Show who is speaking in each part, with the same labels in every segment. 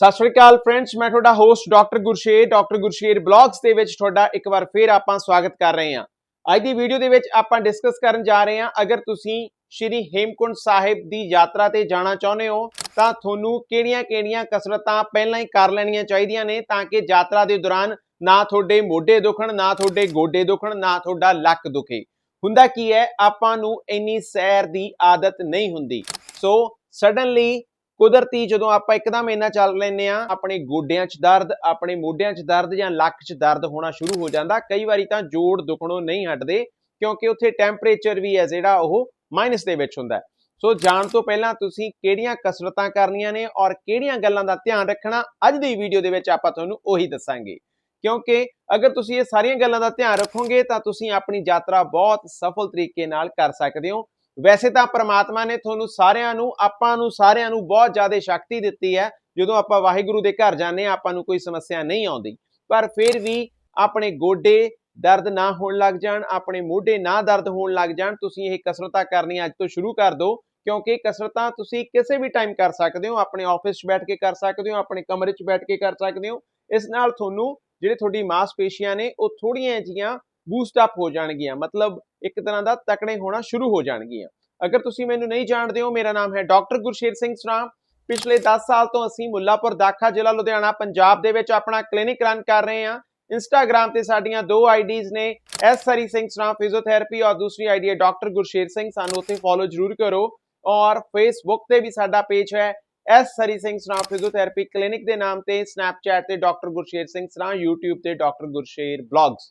Speaker 1: ਸਤਿ ਸ਼੍ਰੀ ਅਕਾਲ ਫਰੈਂਡਸ ਮੈਂ ਤੁਹਾਡਾ host doctor Gursher doctor Gursher blogs ਦੇ ਵਿੱਚ ਤੁਹਾਡਾ ਇੱਕ ਵਾਰ ਫੇਰ ਆਪਾਂ ਸਵਾਗਤ ਕਰ ਰਹੇ ਹਾਂ ਅੱਜ ਦੀ ਵੀਡੀਓ ਦੇ ਵਿੱਚ ਆਪਾਂ ਡਿਸਕਸ ਕਰਨ ਜਾ ਰਹੇ ਹਾਂ ਅਗਰ ਤੁਸੀਂ ਸ਼੍ਰੀ ਹੇਮਕੁੰਡ ਸਾਹਿਬ ਦੀ ਯਾਤਰਾ ਤੇ ਜਾਣਾ ਚਾਹੁੰਦੇ ਹੋ ਤਾਂ ਤੁਹਾਨੂੰ ਕਿਹੜੀਆਂ-ਕਿਹੜੀਆਂ ਕਸਰਤਾਂ ਪਹਿਲਾਂ ਹੀ ਕਰ ਲੈਣੀਆਂ ਚਾਹੀਦੀਆਂ ਨੇ ਤਾਂ ਕਿ ਯਾਤਰਾ ਦੇ ਦੌਰਾਨ ਨਾ ਤੁਹਾਡੇ ਮੋਢੇ ਦੁਖਣ ਨਾ ਤੁਹਾਡੇ ਗੋਡੇ ਦੁਖਣ ਨਾ ਤੁਹਾਡਾ ਲੱਕ ਦੁਖੇ ਹੁੰਦਾ ਕੀ ਹੈ ਆਪਾਂ ਨੂੰ ਇੰਨੀ ਸੈਰ ਦੀ ਆਦਤ ਨਹੀਂ ਹੁੰਦੀ ਸੋ ਸਡਨਲੀ ਕੁਦਰਤੀ ਜਦੋਂ ਆਪਾਂ ਇੱਕਦਮ ਇੰਨਾ ਚੱਲ ਲੈਨੇ ਆ ਆਪਣੇ ਗੋਡਿਆਂ 'ਚ ਦਰਦ ਆਪਣੇ ਮੋਢਿਆਂ 'ਚ ਦਰਦ ਜਾਂ ਲੱਕ 'ਚ ਦਰਦ ਹੋਣਾ ਸ਼ੁਰੂ ਹੋ ਜਾਂਦਾ ਕਈ ਵਾਰੀ ਤਾਂ ਜੋੜ ਦੁਖਣੋਂ ਨਹੀਂ ਹਟਦੇ ਕਿਉਂਕਿ ਉੱਥੇ ਟੈਂਪਰੇਚਰ ਵੀ ਹੈ ਜਿਹੜਾ ਉਹ ਮਾਈਨਸ ਦੇ ਵਿੱਚ ਹੁੰਦਾ ਸੋ ਜਾਣ ਤੋਂ ਪਹਿਲਾਂ ਤੁਸੀਂ ਕਿਹੜੀਆਂ ਕਸਰਤਾਂ ਕਰਨੀਆਂ ਨੇ ਔਰ ਕਿਹੜੀਆਂ ਗੱਲਾਂ ਦਾ ਧਿਆਨ ਰੱਖਣਾ ਅੱਜ ਦੀ ਵੀਡੀਓ ਦੇ ਵਿੱਚ ਆਪਾਂ ਤੁਹਾਨੂੰ ਉਹੀ ਦੱਸਾਂਗੇ ਕਿਉਂਕਿ ਅਗਰ ਤੁਸੀਂ ਇਹ ਸਾਰੀਆਂ ਗੱਲਾਂ ਦਾ ਧਿਆਨ ਰੱਖੋਗੇ ਤਾਂ ਤੁਸੀਂ ਆਪਣੀ ਯਾਤਰਾ ਬਹੁਤ ਸਫਲ ਤਰੀਕੇ ਨਾਲ ਕਰ ਸਕਦੇ ਹੋ ਵੈਸੇ ਤਾਂ ਪ੍ਰਮਾਤਮਾ ਨੇ ਤੁਹਾਨੂੰ ਸਾਰਿਆਂ ਨੂੰ ਆਪਾਂ ਨੂੰ ਸਾਰਿਆਂ ਨੂੰ ਬਹੁਤ ਜ਼ਿਆਦਾ ਸ਼ਕਤੀ ਦਿੱਤੀ ਹੈ ਜਦੋਂ ਆਪਾਂ ਵਾਹਿਗੁਰੂ ਦੇ ਘਰ ਜਾਂਦੇ ਆ ਆਪਾਂ ਨੂੰ ਕੋਈ ਸਮੱਸਿਆ ਨਹੀਂ ਆਉਂਦੀ ਪਰ ਫਿਰ ਵੀ ਆਪਣੇ ਗੋਡੇ ਦਰਦ ਨਾ ਹੋਣ ਲੱਗ ਜਾਣ ਆਪਣੇ ਮੋਢੇ ਨਾ ਦਰਦ ਹੋਣ ਲੱਗ ਜਾਣ ਤੁਸੀਂ ਇਹ ਕਸਰਤਾਂ ਕਰਨੀਆਂ ਅੱਜ ਤੋਂ ਸ਼ੁਰੂ ਕਰ ਦਿਓ ਕਿਉਂਕਿ ਕਸਰਤਾਂ ਤੁਸੀਂ ਕਿਸੇ ਵੀ ਟਾਈਮ ਕਰ ਸਕਦੇ ਹੋ ਆਪਣੇ ਆਫਿਸ 'ਚ ਬੈਠ ਕੇ ਕਰ ਸਕਦੇ ਹੋ ਆਪਣੇ ਕਮਰੇ 'ਚ ਬੈਠ ਕੇ ਕਰ ਸਕਦੇ ਹੋ ਇਸ ਨਾਲ ਤੁਹਾਨੂੰ ਜਿਹੜੇ ਤੁਹਾਡੀ ਮਾਸਪੇਸ਼ੀਆਂ ਨੇ ਉਹ ਥੋੜੀਆਂ ਜੀਆਂ ਬੂਸਟ ਅਪ ਹੋ ਜਾਣਗੀਆਂ ਮਤਲਬ ਇੱਕ ਤਰ੍ਹਾਂ ਦਾ ਤਕੜੇ ਹੋਣਾ ਸ਼ੁਰੂ ਹੋ ਜਾਣਗੀਆਂ ਅਗਰ ਤੁਸੀਂ ਮੈਨੂੰ ਨਹੀਂ ਜਾਣਦੇ ਹੋ ਮੇਰਾ ਨਾਮ ਹੈ ਡਾਕਟਰ ਗੁਰਸ਼ੇਰ ਸਿੰਘ ਸਰਾਮ ਪਿਛਲੇ 10 ਸਾਲ ਤੋਂ ਅਸੀਂ ਮੁੱਲਾਪੁਰ ਦਾਖਾ ਜ਼ਿਲ੍ਹਾ ਲੁਧਿਆਣਾ ਪੰਜਾਬ ਦੇ ਵਿੱਚ ਆਪਣਾ ਕਲੀਨਿਕ ਰਨ ਕਰ ਰਹੇ ਹਾਂ ਇੰਸਟਾਗ੍ਰam ਤੇ ਸਾਡੀਆਂ ਦੋ ਆਈਡੀਜ਼ ਨੇ ਐਸ ਸਰੀ ਸਿੰਘ ਸਰਾਮ ਫਿਜ਼ੀਓਥੈਰੇਪੀ ਔਰ ਦੂਸਰੀ ਆਈਡੀ ਹੈ ਡਾਕਟਰ ਗੁਰਸ਼ੇਰ ਸਿੰਘ ਸਾਨੂੰ ਉੱਥੇ ਫੋਲੋ ਜਰੂਰ ਕਰੋ ਔਰ ਫੇਸਬੁੱਕ ਤੇ ਵੀ ਸਾਡਾ ਪੇਜ ਹੈ S Sri Singh Saram physiotherapy clinic ਦੇ ਨਾਮ ਤੇ ਸਨੈਪਚੈਟ ਤੇ ਡਾਕਟਰ ਗੁਰਸ਼ੇਰ ਸਿੰਘ ਸਰਾਮ YouTube ਤੇ ਡਾਕਟਰ ਗੁਰਸ਼ੇਰ ਬਲੌਗਸ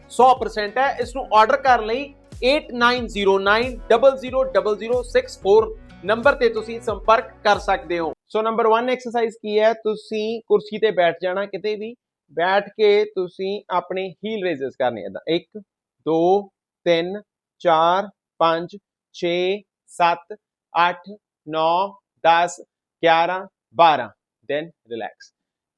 Speaker 1: 100% ਹੈ ਇਸ ਨੂੰ ਆਰਡਰ ਕਰਨ ਲਈ 8909000064 ਨੰਬਰ ਤੇ ਤੁਸੀਂ ਸੰਪਰਕ ਕਰ ਸਕਦੇ ਹੋ ਸੋ ਨੰਬਰ 1 ਐਕਸਰਸਾਈਜ਼ ਕੀ ਹੈ ਤੁਸੀਂ ਕੁਰਸੀ ਤੇ ਬੈਠ ਜਾਣਾ ਕਿਤੇ ਵੀ ਬੈਠ ਕੇ ਤੁਸੀਂ ਆਪਣੇ ਹੀਲ ਰੇਜ਼ਸ ਕਰਨੇ ਇਦਾਂ 1 2 3 4 5 6 7 8 9 10 11 12 ਦੈਨ ਰਿਲੈਕਸ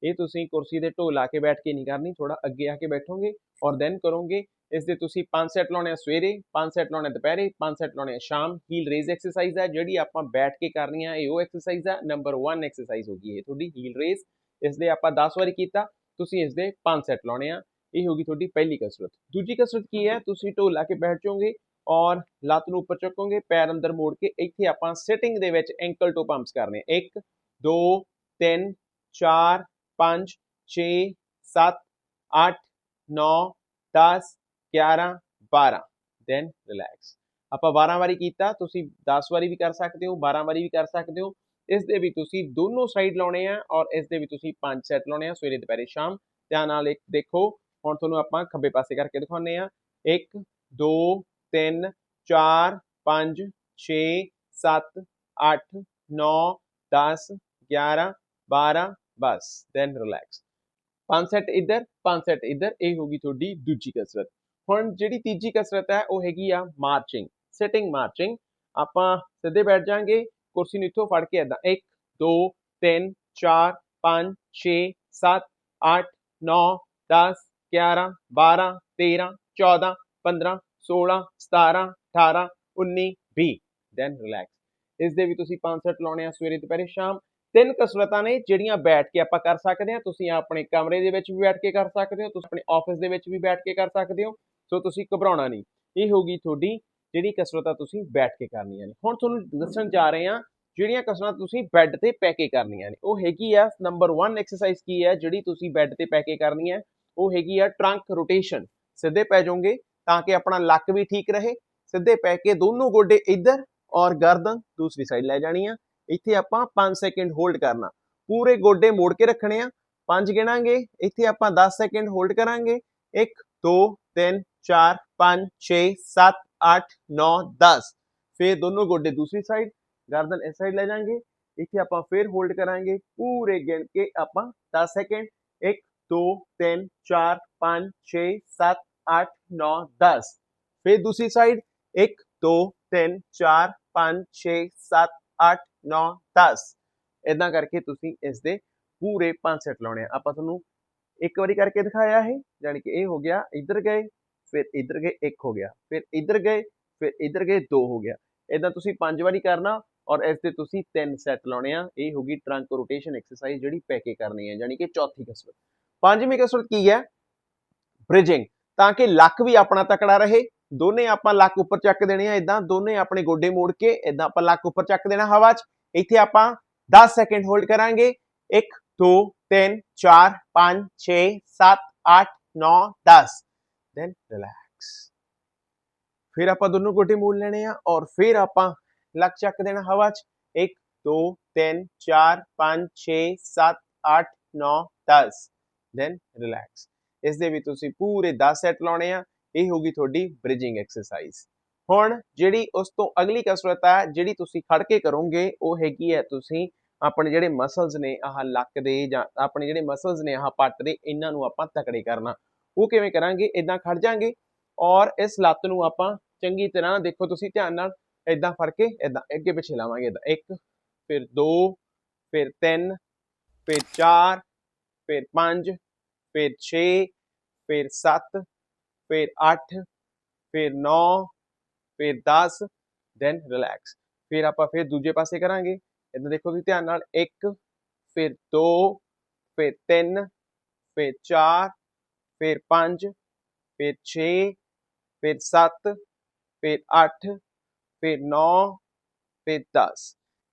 Speaker 1: ਇਹ ਤੁਸੀਂ ਕੁਰਸੀ ਦੇ ਢੋਲਾ ਕੇ ਬੈਠ ਕੇ ਨਹੀਂ ਕਰਨੀ ਥੋੜਾ ਅੱਗੇ ਆ ਕੇ ਬੈਠੋਗੇ ਔਰ ਦੈਨ ਕਰੋਗੇ ਇਸ ਦੇ ਤੁਸੀਂ ਪੰਜ ਸੈਟ ਲਾਉਣੇ ਆ ਸਵੇਰੇ ਪੰਜ ਸੈਟ ਲਾਉਣੇ ਦੁਪਹਿਰੇ ਪੰਜ ਸੈਟ ਲਾਉਣੇ ਸ਼ਾਮ ਹੀਲ ਰੇਜ਼ ਐਕਸਰਸਾਈਜ਼ ਹੈ ਜਿਹੜੀ ਆਪਾਂ ਬੈਠ ਕੇ ਕਰਨੀ ਆ ਇਹ ਉਹ ਐਕਸਰਸਾਈਜ਼ ਆ ਨੰਬਰ 1 ਐਕਸਰਸਾਈਜ਼ ਹੋ ਗਈ ਇਹ ਤੁਹਾਡੀ ਹੀਲ ਰੇਜ਼ ਇਸ ਦੇ ਆਪਾਂ 10 ਵਾਰੀ ਕੀਤਾ ਤੁਸੀਂ ਇਸ ਦੇ ਪੰਜ ਸੈਟ ਲਾਉਣੇ ਆ ਇਹ ਹੋਗੀ ਤੁਹਾਡੀ ਪਹਿਲੀ ਕਸਰਤ ਦੂਜੀ ਕਸਰਤ ਕੀ ਹੈ ਤੁਸੀਂ ਢੋਲਾ ਕੇ ਬੈਠ ਜਾਓਗੇ ਔਰ ਲੱਤ ਨੂੰ ਉੱਪਰ ਚੱਕੋਗੇ ਪੈਰ ਅੰਦਰ ਮੋੜ ਕੇ ਇੱਥੇ ਆਪਾਂ ਸਿਟਿੰਗ ਦੇ ਵਿੱਚ ਐਂਕਲ ਟੂ ਪੰਪਸ ਕਰਨੇ 1 2 3 4 5 6 7 8 9 10 11 12 ਦੈਨ ਰਿਲੈਕਸ ਆਪਾਂ 12 ਵਾਰੀ ਕੀਤਾ ਤੁਸੀਂ 10 ਵਾਰੀ ਵੀ ਕਰ ਸਕਦੇ ਹੋ 12 ਵਾਰੀ ਵੀ ਕਰ ਸਕਦੇ ਹੋ ਇਸ ਦੇ ਵੀ ਤੁਸੀਂ ਦੋਨੋਂ ਸਾਈਡ ਲਾਉਣੇ ਆ ਔਰ ਇਸ ਦੇ ਵੀ ਤੁਸੀਂ ਪੰਜ ਸੈਟ ਲਾਉਣੇ ਆ ਸਵੇਰੇ ਦੁਪਹਿਰੇ ਸ਼ਾਮ ਧਿਆਨ ਨਾਲ ਇੱਕ ਦੇਖੋ ਹੁਣ ਤੁਹਾਨੂੰ ਆਪਾਂ ਖੱਬੇ ਪਾਸੇ ਕਰਕੇ ਦਿਖਾਉਨੇ ਆ 1 2 3 4 5 6 7 8 9 10 11 12 ਬਸ ਦੈਨ ਰਿਲੈਕਸ ਪੰਜ ਸੈੱਟ ਇੱਧਰ ਪੰਜ ਸੈੱਟ ਇੱਧਰ ਇਹ ਗਈ ਤੁਹਾਡੀ ਦੂਜੀ ਕਸਰਤ ਹੁਣ ਜਿਹੜੀ ਤੀਜੀ ਕਸਰਤ ਹੈ ਉਹ ਹੈਗੀ ਆ ਮਾਰਚਿੰਗ ਸਿਟਿੰਗ ਮਾਰਚਿੰਗ ਆਪਾਂ ਸਿੱਧੇ ਬੈਠ ਜਾਾਂਗੇ ਕੁਰਸੀ ਨੂੰ ਇੱਥੋਂ ਫੜ ਕੇ ਇਦਾਂ 1 2 3 4 5 6 7 8 9 10 11 12 13 14 15 16 17 18 19 20 ਦੈਨ ਰਿਲੈਕਸ ਇਸ ਦੇ ਵੀ ਤੁਸੀਂ 5 ਸੈੱਟ ਲਾਉਣੇ ਆ ਸਵੇਰੇ ਦੁਪਹਿਰੇ ਸ਼ਾਮ ਤਿੰਨ ਕਸਰਤਾਂ ਨੇ ਜਿਹੜੀਆਂ ਬੈਠ ਕੇ ਆਪਾਂ ਕਰ ਸਕਦੇ ਹਾਂ ਤੁਸੀਂ ਆਪਣੇ ਕਮਰੇ ਦੇ ਵਿੱਚ ਵੀ ਬੈਠ ਕੇ ਕਰ ਸਕਦੇ ਹੋ ਤੁਸੀਂ ਆਪਣੇ ਆਫਿਸ ਦੇ ਵਿੱਚ ਵੀ ਬੈਠ ਕੇ ਕਰ ਸਕਦੇ ਹੋ ਸੋ ਤੁਸੀਂ ਘਬਰਾਉਣਾ ਨਹੀਂ ਇਹ ਹੋਗੀ ਤੁਹਾਡੀ ਜਿਹੜੀ ਕਸਰਤਾਂ ਤੁਸੀਂ ਬੈਠ ਕੇ ਕਰਨੀਆਂ ਨੇ ਹੁਣ ਤੁਹਾਨੂੰ ਦੱਸਣ ਜਾ ਰਹੇ ਹਾਂ ਜਿਹੜੀਆਂ ਕਸਰਤਾਂ ਤੁਸੀਂ ਬੈੱਡ ਤੇ ਪੈ ਕੇ ਕਰਨੀਆਂ ਨੇ ਉਹ ਹੈਗੀ ਆ ਨੰਬਰ 1 ਐਕਸਰਸਾਈਜ਼ ਕੀ ਹੈ ਜਿਹੜੀ ਤੁਸੀਂ ਬੈੱਡ ਤੇ ਪੈ ਕੇ ਕਰਨੀ ਹੈ ਉਹ ਹੈਗੀ ਆ ਟਰੰਕ ਰੋਟੇਸ਼ਨ ਸਿੱਧੇ ਪੈ ਜਾਓਗੇ ਤਾਂ ਕਿ ਆਪਣਾ ਲੱਕ ਵੀ ਠੀਕ ਰਹੇ ਸਿੱਧੇ ਪੈ ਕੇ ਦੋਨੋਂ ਗੋਡੇ ਇੱਧਰ ਔਰ ਗਰਦਨ ਦੂਸਰੀ ਸਾਈਡ ਲੈ ਜਾਣੀ ਆ ਇੱਥੇ ਆਪਾਂ 5 ਸੈਕਿੰਡ ਹੋਲਡ ਕਰਨਾ ਪੂਰੇ ਗੋਡੇ ਮੋੜ ਕੇ ਰੱਖਣੇ ਆ 5 ਗਿਣਾਂਗੇ ਇੱਥੇ ਆਪਾਂ 10 ਸੈਕਿੰਡ ਹੋਲਡ ਕਰਾਂਗੇ 1 2 3 4 5 6 7 8 9 10 ਫਿਰ ਦੋਨੋਂ ਗੋਡੇ ਦੂਸਰੀ ਸਾਈਡ ਗਰਦਨ ਇਸ ਸਾਈਡ ਲੈ ਜਾਾਂਗੇ ਇੱਥੇ ਆਪਾਂ ਫਿਰ ਹੋਲਡ ਕਰਾਂਗੇ ਪੂਰੇ ਗਿਣ ਕੇ ਆਪਾਂ 10 ਸੈਕਿੰਡ 1 2 3 4 5 6 7 8 9 10 ਫਿਰ ਦੂਸਰੀ ਸਾਈਡ 1 2 3 4 5 6 7 8 9 10 ਇਦਾਂ ਕਰਕੇ ਤੁਸੀਂ ਇਸ ਦੇ ਪੂਰੇ ਪੰਜ ਸੈੱਟ ਲਾਉਣੇ ਆ ਆਪਾਂ ਤੁਹਾਨੂੰ ਇੱਕ ਵਾਰੀ ਕਰਕੇ ਦਿਖਾਇਆ ਹੈ ਯਾਨੀ ਕਿ ਇਹ ਹੋ ਗਿਆ ਇੱਧਰ ਗਏ ਫਿਰ ਇੱਧਰ ਗਏ ਇੱਕ ਹੋ ਗਿਆ ਫਿਰ ਇੱਧਰ ਗਏ ਫਿਰ ਇੱਧਰ ਗਏ ਦੋ ਹੋ ਗਿਆ ਇਦਾਂ ਤੁਸੀਂ ਪੰਜ ਵਾਰੀ ਕਰਨਾ ਔਰ ਇਸ ਤੇ ਤੁਸੀਂ ਤਿੰਨ ਸੈੱਟ ਲਾਉਣੇ ਆ ਇਹ ਹੋਗੀ ਟਰੰਕ ਰੋਟੇਸ਼ਨ ਐਕਸਰਸਾਈਜ਼ ਜਿਹੜੀ ਪੈਕੇ ਕਰਨੀ ਹੈ ਯਾਨੀ ਕਿ ਚੌਥੀ ਕਸਰਤ ਪੰਜਵੀਂ ਕਸਰਤ ਕੀ ਹੈ ਬ੍ਰਿਜਿੰਗ ਤਾਂ ਕਿ ਲੱਕ ਵੀ ਆਪਣਾ ਤਕੜਾ ਰਹੇ ਦੋਨੇ ਆਪਾਂ ਲੱਕ ਉੱਪਰ ਚੱਕ ਦੇਣੇ ਆ ਇਦਾਂ ਦੋਨੇ ਆਪਣੇ ਗੋਡੇ ਮੋੜ ਕੇ ਇਦਾਂ ਆਪਾਂ ਲੱਕ ਉੱਪਰ ਚੱਕ ਦੇਣਾ ਹਵਾ 'ਚ ਇੱਥੇ ਆਪਾਂ 10 ਸੈਕਿੰਡ ਹੋਲਡ ਕਰਾਂਗੇ 1 2 3 4 5 6 7 8 9 10 रिलैक्स फिर आप दोनों गोडे मोड़ लेने और फिर आप लक चक देना हवा च एक दो तीन चार पाँच छे सत अठ नौ दस देन रिलैक्स इस भी तुम पूरे दस सैट लाने हैं ਇਹ ਹੋ ਗਈ ਤੁਹਾਡੀ ਬ੍ਰਿਜਿੰਗ ਐਕਸਰਸਾਈਜ਼ ਹੁਣ ਜਿਹੜੀ ਉਸ ਤੋਂ ਅਗਲੀ ਕਸਰਤ ਹੈ ਜਿਹੜੀ ਤੁਸੀਂ ਖੜ ਕੇ ਕਰੋਗੇ ਉਹ ਹੈਗੀ ਹੈ ਤੁਸੀਂ ਆਪਣੇ ਜਿਹੜੇ ਮਸਲਸ ਨੇ ਆਹ ਲੱਕ ਦੇ ਜਾਂ ਆਪਣੇ ਜਿਹੜੇ ਮਸਲਸ ਨੇ ਆਹ ਪੱਟ ਦੇ ਇਹਨਾਂ ਨੂੰ ਆਪਾਂ ਤਕੜੇ ਕਰਨਾ ਉਹ ਕਿਵੇਂ ਕਰਾਂਗੇ ਇਦਾਂ ਖੜ ਜਾਾਂਗੇ ਔਰ ਇਸ ਲੱਤ ਨੂੰ ਆਪਾਂ ਚੰਗੀ ਤਰ੍ਹਾਂ ਦੇਖੋ ਤੁਸੀਂ ਧਿਆਨ ਨਾਲ ਇਦਾਂ ਫੜ ਕੇ ਇਦਾਂ ਅੱਗੇ ਪਿੱਛੇ ਲਾਵਾਂਗੇ ਇਦਾਂ ਇੱਕ ਫਿਰ ਦੋ ਫਿਰ ਤਿੰਨ ਫਿਰ ਚਾਰ ਫਿਰ ਪੰਜ ਫਿਰ 6 ਫਿਰ 7 ਫਿਰ 8 ਫਿਰ 9 ਫਿਰ 10 ਦੈਨ ਰਿਲੈਕਸ ਫਿਰ ਆਪਾਂ ਫਿਰ ਦੂਜੇ ਪਾਸੇ ਕਰਾਂਗੇ ਇਦਾਂ ਦੇਖੋ ਤੁਸੀਂ ਧਿਆਨ ਨਾਲ 1 ਫਿਰ 2 ਫਿਰ 3 ਫਿਰ 4 ਫਿਰ 5 ਫਿਰ 6 ਫਿਰ 7 ਫਿਰ 8 ਫਿਰ 9 ਫਿਰ 10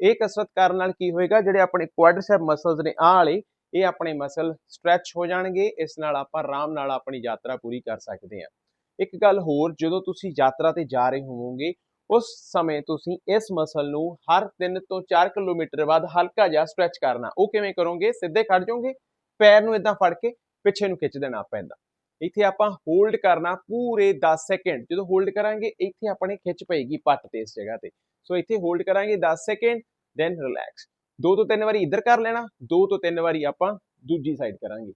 Speaker 1: ਇਹ ਕਸਰਤ ਕਰਨ ਨਾਲ ਕੀ ਹੋਏਗਾ ਜਿਹੜੇ ਆਪਣੇ ਕੁਆਡਰਸੈਪ ਮਸਲਸ ਨੇ ਆਹ ਵਾਲੇ ਇਹ ਆਪਣੇ ਮਸਲ ਸਟ੍ਰੈਚ ਹੋ ਜਾਣਗੇ ਇਸ ਨਾਲ ਆਪਾਂ ਆਰਾਮ ਨਾਲ ਆਪਣੀ ਯਾਤਰਾ ਪੂਰੀ ਕਰ ਸਕਦੇ ਹਾਂ ਇੱਕ ਗੱਲ ਹੋਰ ਜਦੋਂ ਤੁਸੀਂ ਯਾਤਰਾ ਤੇ ਜਾ ਰਹੇ ਹੋਵੋਗੇ ਉਸ ਸਮੇਂ ਤੁਸੀਂ ਇਸ ਮਸਲ ਨੂੰ ਹਰ 3 ਤੋਂ 4 ਕਿਲੋਮੀਟਰ ਬਾਅਦ ਹਲਕਾ ਜਿਹਾ ਸਟ੍ਰੈਚ ਕਰਨਾ ਉਹ ਕਿਵੇਂ ਕਰੋਗੇ ਸਿੱਧੇ ਖੜ ਜਾਓਗੇ ਪੈਰ ਨੂੰ ਇਦਾਂ ਫੜ ਕੇ ਪਿੱਛੇ ਨੂੰ ਖਿੱਚ ਦੇਣਾ ਪੈਂਦਾ ਇੱਥੇ ਆਪਾਂ ਹੋਲਡ ਕਰਨਾ ਪੂਰੇ 10 ਸੈਕਿੰਡ ਜਦੋਂ ਹੋਲਡ ਕਰਾਂਗੇ ਇੱਥੇ ਆਪਣੇ ਖਿੱਚ ਪਏਗੀ ਪੱਟ ਤੇ ਇਸ ਜਗ੍ਹਾ ਤੇ ਸੋ ਇੱਥੇ ਹੋਲਡ ਕਰਾਂਗੇ 10 ਸੈਕਿੰਡ ਦੈਨ ਰਿਲੈਕਸ ਦੋ ਤੋਂ ਤਿੰਨ ਵਾਰੀ ਇੱਧਰ ਕਰ ਲੈਣਾ ਦੋ ਤੋਂ ਤਿੰਨ ਵਾਰੀ ਆਪਾਂ ਦੂਜੀ ਸਾਈਡ ਕਰਾਂਗੇ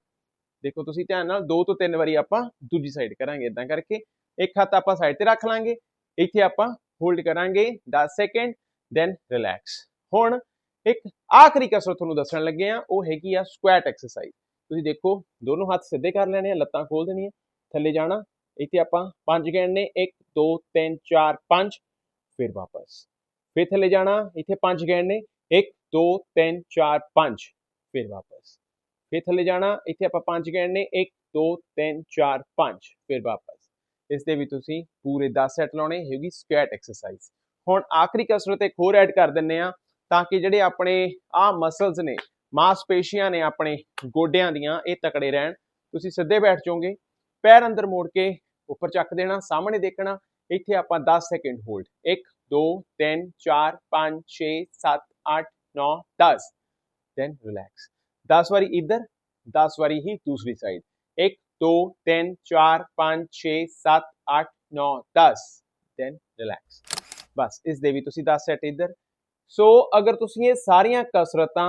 Speaker 1: ਦੇਖੋ ਤੁਸੀਂ ਧਿਆਨ ਨਾਲ ਦੋ ਤੋਂ ਤਿੰਨ ਵਾਰੀ ਆਪਾਂ ਦੂਜੀ ਸਾਈਡ ਕਰਾਂਗੇ ਇਦਾਂ ਕਰਕੇ ਇੱਕ ਹੱਥ ਆਪਾਂ ਸਾਈਡ ਤੇ ਰੱਖ ਲਾਂਗੇ ਇੱਥੇ ਆਪਾਂ ਹੋਲਡ ਕਰਾਂਗੇ 10 ਸੈਕਿੰਡ ਦੈਨ ਰਿਲੈਕਸ ਹੁਣ ਇੱਕ ਆਖਰੀ ਕਸਰਤ ਤੁਹਾਨੂੰ ਦੱਸਣ ਲੱਗੇ ਆ ਉਹ ਹੈਗੀ ਆ ਸਕੁਐਟ ਐਕਸਰਸਾਈਜ਼ ਤੁਸੀਂ ਦੇਖੋ ਦੋਨੋਂ ਹੱਥ ਸਿੱਧੇ ਕਰ ਲੈਣੇ ਆ ਲੱਤਾਂ ਖੋਲ ਦੇਣੀਆਂ ਥੱਲੇ ਜਾਣਾ ਇੱਥੇ ਆਪਾਂ ਗੇਂਦ ਗਿਣਨੇ 1 2 3 4 5 ਫਿਰ ਵਾਪਸ ਫਿਰ ਥੱਲੇ ਜਾਣਾ ਇੱਥੇ ਗੇਂਦ ਗਿਣਨੇ 1 2 3 4 5 ਫਿਰ ਵਾਪਸ ਫਿਰ ਥੱਲੇ ਜਾਣਾ ਇੱਥੇ ਆਪਾਂ 5 ਗੈਂਡ ਨੇ 1 2 3 4 5 ਫਿਰ ਵਾਪਸ ਇਸ ਦੇ ਵੀ ਤੁਸੀਂ ਪੂਰੇ 10 ਸੈਟ ਲਾਉਣੇ ਹੈਗੀ ਸਕੁਐਟ ਐਕਸਰਸਾਈਜ਼ ਹੁਣ ਆਖਰੀ ਕਸਰਤ ਇੱਕ ਹੋਰ ਐਡ ਕਰ ਦਿੰਨੇ ਆ ਤਾਂ ਕਿ ਜਿਹੜੇ ਆਪਣੇ ਆ ਮਸਲਸ ਨੇ ਮਾਸਪੇਸ਼ੀਆਂ ਨੇ ਆਪਣੇ ਗੋਡਿਆਂ ਦੀਆਂ ਇਹ ਤਕੜੇ ਰਹਿਣ ਤੁਸੀਂ ਸਿੱਧੇ ਬੈਠ ਜਾਓਗੇ ਪੈਰ ਅੰਦਰ ਮੋੜ ਕੇ ਉੱਪਰ ਚੱਕ ਦੇਣਾ ਸਾਹਮਣੇ ਦੇਖਣਾ ਇੱਥੇ ਆਪਾਂ 10 ਸੈਕਿੰਡ ਹੋਲਡ 1 2 3 4 5 6 7 8 9 10 देन रिलैक्स 10 ਵਾਰੀ इधर 10 ਵਾਰੀ ਹੀ ਦੂਸਰੀ ਸਾਈਡ 1 2 तीन 4 5 6 7 8 9 10 देन रिलैक्स ਬਸ ਇਸ ਦੇ ਵੀ ਤੁਸੀਂ 10 ਸੈਟ ਇੱਧਰ ਸੋ ਅਗਰ ਤੁਸੀਂ ਇਹ ਸਾਰੀਆਂ ਕਸਰਤਾਂ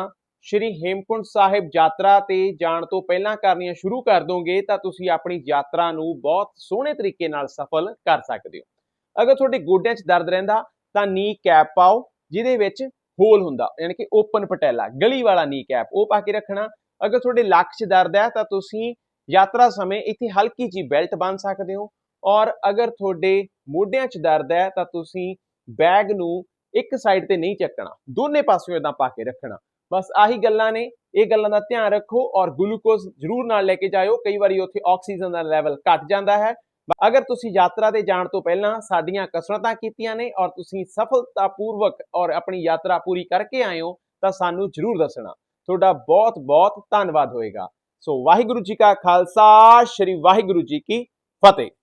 Speaker 1: ਸ਼੍ਰੀ ਹੇਮਕੁੰਡ ਸਾਹਿਬ ਯਾਤਰਾ ਤੇ ਜਾਣ ਤੋਂ ਪਹਿਲਾਂ ਕਰਨੀਆਂ ਸ਼ੁਰੂ ਕਰ ਦੋਗੇ ਤਾਂ ਤੁਸੀਂ ਆਪਣੀ ਯਾਤਰਾ ਨੂੰ ਬਹੁਤ ਸੋਹਣੇ ਤਰੀਕੇ ਨਾਲ ਸਫਲ ਕਰ ਸਕਦੇ ਹੋ ਅਗਰ ਤੁਹਾਡੇ ਗੋਡਿਆਂ 'ਚ ਦਰਦ ਰਹਿੰਦਾ ਤਾਂ ਨੀ ਕੈਪ ਪਾਓ ਜਿਹਦੇ ਵਿੱਚ ਹੋਲ ਹੁੰਦਾ ਯਾਨੀ ਕਿ ਓਪਨ ਪਟੈਲਾ ਗਲੀ ਵਾਲਾ ਨੀ ਕੈਪ ਉਹ ਪਾ ਕੇ ਰੱਖਣਾ ਅਗਰ ਤੁਹਾਡੇ ਲੱਕ 'ਚ ਦਰਦ ਹੈ ਤਾਂ ਤੁਸੀਂ ਯਾਤਰਾ ਸਮੇਂ ਇੱਥੇ ਹਲਕੀ ਜੀ ਬੈਲਟ ਬੰਨ ਸਕਦੇ ਹੋ ਔਰ ਅਗਰ ਤੁਹਾਡੇ ਮੋਢਿਆਂ 'ਚ ਦਰਦ ਹੈ ਤਾਂ ਤੁਸੀਂ ਬੈਗ ਨੂੰ ਇੱਕ ਸਾਈਡ ਤੇ ਨਹੀਂ ਚੱਕਣਾ ਦੋਨੇ ਪਾਸਿਓਂ ਇਦਾਂ ਪਾ ਕੇ ਰੱਖਣਾ ਬਸ ਆਹੀ ਗੱਲਾਂ ਨੇ ਇਹ ਗੱਲਾਂ ਦਾ ਧਿਆਨ ਰੱਖੋ ਔਰ ਗਲੂਕੋਜ਼ ਜ਼ਰੂਰ ਨਾਲ ਲੈ ਕੇ ਜਾਇਓ ਕਈ ਵਾਰੀ ਉੱਥੇ ਆਕਸੀਜਨ ਦਾ ਲੈਵਲ ਘਟ ਜਾਂਦਾ ਹੈ ਅਗਰ ਤੁਸੀਂ ਯਾਤਰਾ ਤੇ ਜਾਣ ਤੋਂ ਪਹਿਲਾਂ ਸਾਡੀਆਂ ਕਸਰਤਾਂ ਕੀਤੀਆਂ ਨੇ ਔਰ ਤੁਸੀਂ ਸਫਲਤਾਪੂਰਵਕ ਔਰ ਆਪਣੀ ਯਾਤਰਾ ਪੂਰੀ ਕਰਕੇ ਆਏ ਹੋ ਤਾਂ ਸਾਨੂੰ ਜਰੂਰ ਦੱਸਣਾ ਤੁਹਾਡਾ ਬਹੁਤ ਬਹੁਤ ਧੰਨਵਾਦ ਹੋਏਗਾ ਸੋ ਵਾਹਿਗੁਰੂ ਜੀ ਕਾ ਖਾਲਸਾ ਸ੍ਰੀ ਵਾਹਿਗੁਰੂ ਜੀ ਕੀ ਫਤਿਹ